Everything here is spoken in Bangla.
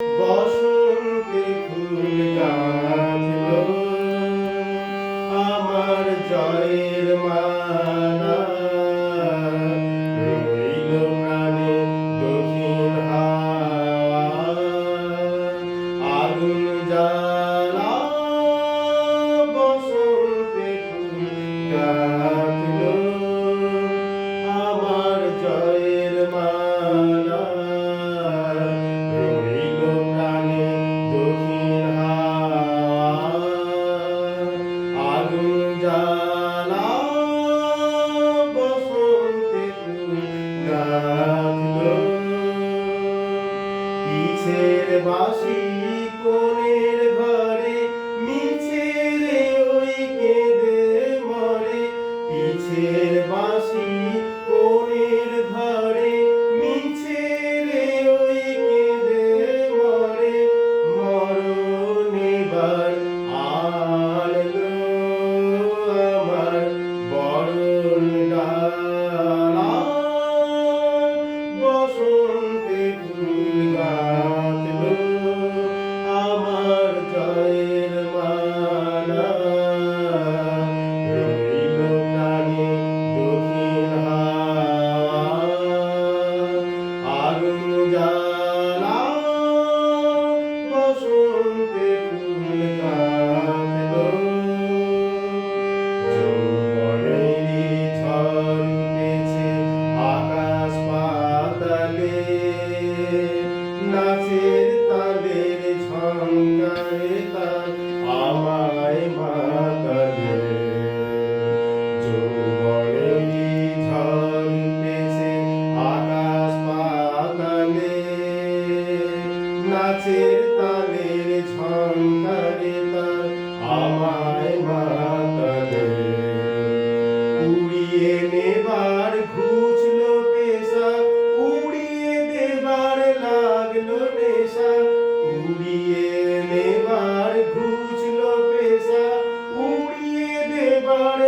বসন্তে ফুল গাঁথল আমার জয়ের মালা। রইল প্রাণে দক্ষিণ আগুন যা কোণের বাসি কোণের নাচের তালের ঝঙ্কারে আমায় মাতালে। উড়িয়ে নেবার ঘুচলো পেশা, উড়িয়ে দেবার লাগল নেশা। উড়িয়ে নেবার ঘুচলো পেশা, উড়িয়ে দেবার